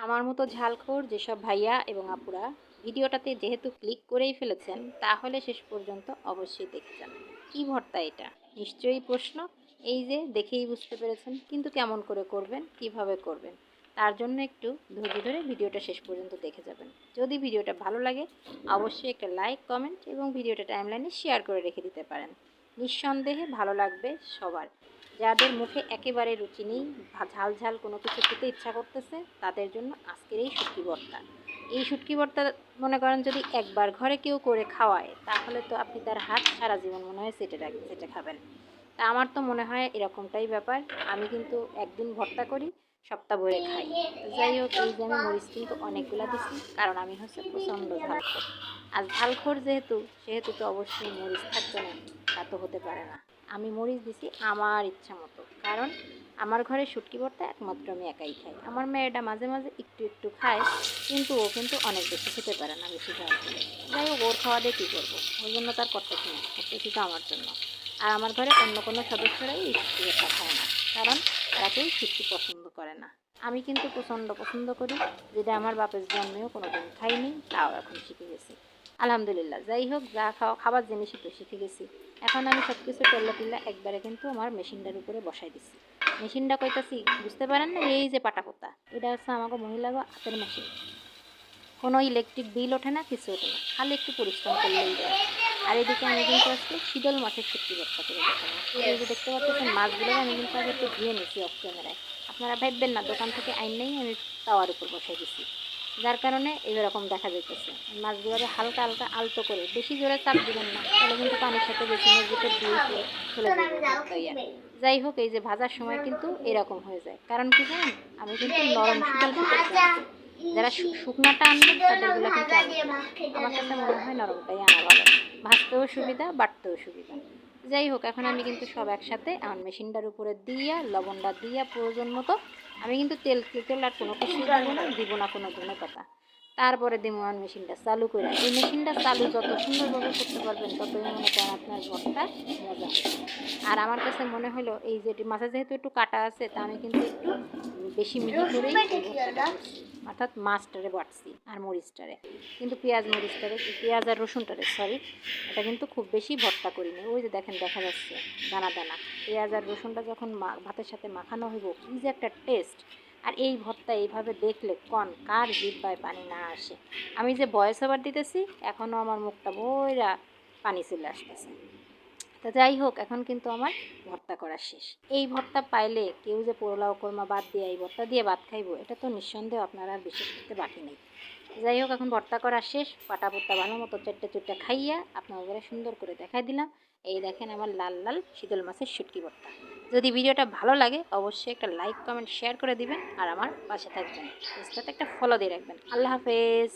আমার মতো ঝালখোর যেসব ভাইয়া এবং আপুরা ভিডিওটাতে যেহেতু ক্লিক করেই ফেলেছেন, তাহলে শেষ পর্যন্ত অবশ্যই দেখে যান। কী ভর্তা এটা? নিশ্চয়ই প্রশ্ন। এই যে, দেখেই বুঝতে পেরেছেন কিন্তু কেমন করে করবেন, কীভাবে করবেন, তার জন্য একটু ধৈর্য ধরে ভিডিওটা শেষ পর্যন্ত দেখে যাবেন। যদি ভিডিওটা ভালো লাগে, অবশ্যই একটা লাইক, কমেন্ট এবং ভিডিওটা টাইমলাইনে শেয়ার করে রেখে দিতে পারেন। নিঃসন্দেহে ভালো লাগবে সবার। যাদের মুখে একেবারে রুচি নেই ঝাল ঝাল কোনো কিছু খেতে ইচ্ছা করতেছে, তাদের জন্য আজকের এই শুটকি ভর্তা। এই শুটকি ভর্তা মনে করেন যদি একবার ঘরে কেউ করে খাওয়ায়, তাহলে তো আপনি তার হাত সারা জীবন মনে হয় সেটে রাখ, সেটে খাবেন। তা আমার তো মনে হয় এরকমটাই ব্যাপার। আমি কিন্তু একদিন ভর্তা করি, সপ্তাহ ভরে খাই। যাই হোক, এই যে আমি মরিচ কিন্তু অনেকগুলো দিছি, কারণ আমি হচ্ছে প্রচণ্ড ঝালখোর আর ঝালখোর যেহেতু, সেহেতু তো অবশ্যই মরিচ থাকবে না, তা তো হতে পারে না। আমি মরিচ দিছি আমার ইচ্ছা মতো। কারণ আমার ঘরে শুটকি ভর্তা একমাত্র আমি একাই খাই। আমার মেয়েটা মাঝে মাঝে একটু একটু খায়, কিন্তু ও কিন্তু অনেক বেশি খেতে পারে না বেশি করে যাই হোক, ওর খাওয়া দিয়ে কী করব? ওই জন্য তার করতেছি না করতেছি আমার জন্য। আর আমার ঘরে অন্য কোনো সদস্যরাই এই শুটকি ভর্তা খায় না, কারণ তারা কেউ শুটকি পছন্দ করে না। আমি কিন্তু প্রচণ্ড পছন্দ করি, যেটা আমার বাপের জন্মেও কোনো দিন খাইনি, তাও এখন শিখে গেছি। আলহামদুলিল্লাহ, যাই হোক, যা খাওয়া, খাবার জিনিসই তো শিখে গেছি। এখন আমি সব কিছু টেল্লা টিল্লা একবারে কিন্তু আমার মেশিনটার উপরে বসাই দিছি। মেশিনটা কইতাছি, বুঝতে পারেন না এই যে পাটাপোতা, এটা হচ্ছে আমাকে মহিলাগো হাতের মেশিন। কোনো ইলেকট্রিক বিল ওঠে না, কিছু ওঠে না, খালি একটু পরিশ্রম করলেই যায় আর এদিকে আমি কিন্তু আজকে শীতল মাছের সত্যি ব্যবসা করে এই যে দেখতে পাচ্ছেন মাছগুলো আমি কিন্তু আগে একটু ধুয়ে নিয়েছি অফ ক্যামেরায় আপনারা ভাববেন না, দোকান থেকে আইন নেই, আমি তাওয়ার উপর বসাই দিছি। যার কারণে এরকম দেখা যাইতেছে। মাছগুলোকে হালকা হালকা, আলতো করে, বেশি জোরে চাপ দিবেন না, তাহলে কিন্তু পানির সাথে বেসিনের ভিতর দিয়ে চলে যাবে। যাই হোক, এই যে ভাজার সময় কিন্তু এরকম হয়ে যায়। কারণ কি জানেন? আমি কিন্তু নরম শীতল যারা শুকনাটা আনবে আমার কাছে মনে হয় নরমটাই আনা ভালো। ভাজতেও সুবিধা বাটতেও সুবিধা। যাই হোক, এখন আমি কিন্তু সব একসাথে আমার মেশিনটার উপরে দিয়া, লবণটা দিয়া প্রয়োজন মতো, আমি কিন্তু তেল তেল আর কোনো কিছু দিব না দিব না কোনো ধনে পাতা। তারপরে আমার মেশিনটা চালু করে। এই মেশিনটা চালু যত সুন্দরভাবে করতে পারবেন, ততই মনে করেন আপনার ভর্তা মজা। আর আমার কাছে মনে হলো এই যে মাছে যেহেতু একটু কাটা আছে, তা আমি কিন্তু একটু বেশি মিহি করেই অর্থাৎ মাছটারে বাটছি আর মরিচটারে। কিন্তু পেঁয়াজ মরিচটারে, পেঁয়াজ আর রসুনটারে সরি এটা কিন্তু খুব বেশি ভর্তা করিনি। ওই যে দেখেন, দেখা যাচ্ছে, দানা দানা। পেঁয়াজ আর রসুনটা যখন ভাতের সাথে মাখানো হইব, কী যে একটা টেস্ট আর এই ভর্তা এইভাবে দেখলে কন, কার জিব্বায় পানি না আসে। আমি যে বয়স আবার দিতেছি এখনও আমার মুখটা বইরা পানি চলে আসতেছে। তা যাই হোক, এখন কিন্তু আমার ভর্তা করা শেষ। এই ভর্তা পাইলে কেউ যে পোলাও কোরমা বাদ দিয়ে এই ভর্তা দিয়ে ভাত খাইবো, এটা তো নিঃসন্দেহে আপনারা আর বিশেষ করতে বাকি নেই। যাই হোক, এখন ভর্তা করা শেষ, পাটা পোতা ভালো মতো চারটে চুটটা খাইয়া আপনাদের সুন্দর করে দেখাই দিলাম। এই দেখেন আমার লাল লাল শীতল মাছের শুটকি ভর্তা যদি ভিডিওটা ভালো লাগে, অবশ্যই একটা লাইক কমেন্ট শেয়ার করে দিবেন আর আমার পাশে থাকবেন। সাথে একটা ফলো দিয়ে রাখবেন। আল্লাহ হাফেজ।